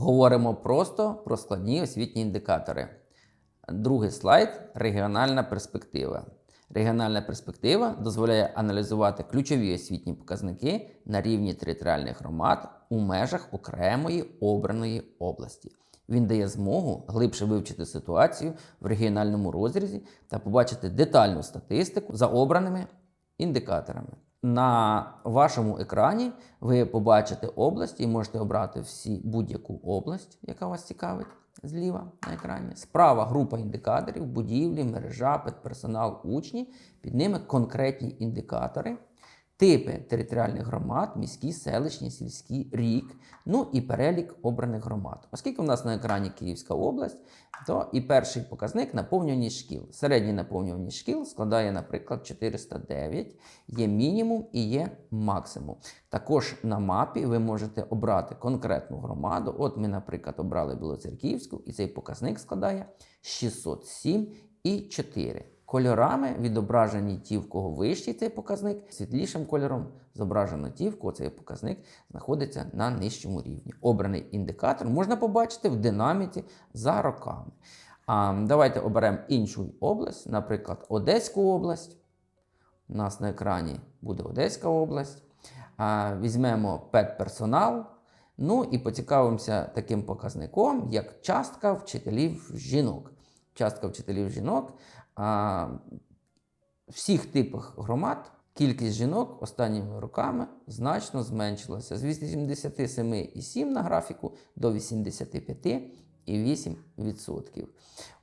Говоримо просто про складні освітні індикатори. Другий слайд регіональна перспектива. Регіональна перспектива дозволяє аналізувати ключові освітні показники на рівні територіальних громад у межах окремої обраної області. Він дає змогу глибше вивчити ситуацію в регіональному розрізі та побачити детальну статистику за обраними індикаторами. На вашому екрані ви побачите області і можете обрати всі будь-яку область, яка вас цікавить зліва на екрані. Справа група індикаторів, будівлі, мережа, підперсонал, учні. Під ними конкретні індикатори, типи територіальних громад, міські, селищні, сільські, рік, ну і перелік обраних громад. Оскільки у нас на екрані Київська область, то і перший показник наповнюваність шкіл. Середній наповнюваність шкіл складає, наприклад, 409, є мінімум і є максимум. Також на мапі ви можете обрати конкретну громаду. От ми, наприклад, обрали Білоцерківську, і цей показник складає 607,4. Кольорами відображені ті, в кого вищий цей показник, світлішим кольором зображено ті, в кого цей показник знаходиться на нижчому рівні. Обраний індикатор можна побачити в динаміці за роками. А, давайте оберемо іншу область, наприклад, Одеську область. У нас на екрані буде Одеська область. А, візьмемо педперсонал. Ну і поцікавимося таким показником, як частка вчителів жінок. Частка вчителів жінок а, всіх типах громад кількість жінок останніми роками значно зменшилася з 87,7 на графіку до 85,8%.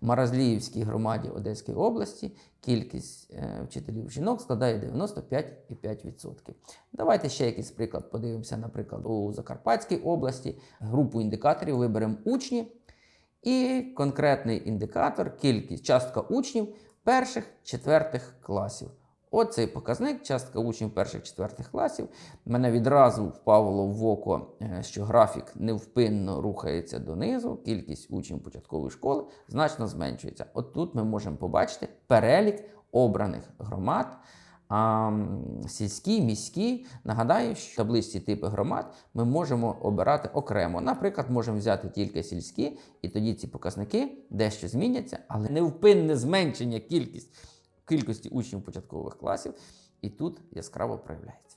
В Маразліївській громаді Одеської області кількість е, вчителів жінок складає 95,5%. Давайте ще якийсь приклад подивимося, наприклад, у Закарпатській області групу індикаторів виберемо учні. І конкретний індикатор, кількість, частка учнів перших четвертих класів. Оцей показник, частка учнів перших четвертих класів. Мене відразу впало в око, е, що графік невпинно рухається донизу, кількість учнів початкової школи значно зменшується. От тут ми можемо побачити перелік обраних громад. А сільські, міські. Нагадаю, що в табличці типи громад ми можемо обирати окремо. Наприклад, можемо взяти тільки сільські, і тоді ці показники дещо зміняться, але невпинне зменшення кількість, кількості учнів початкових класів і тут яскраво проявляється.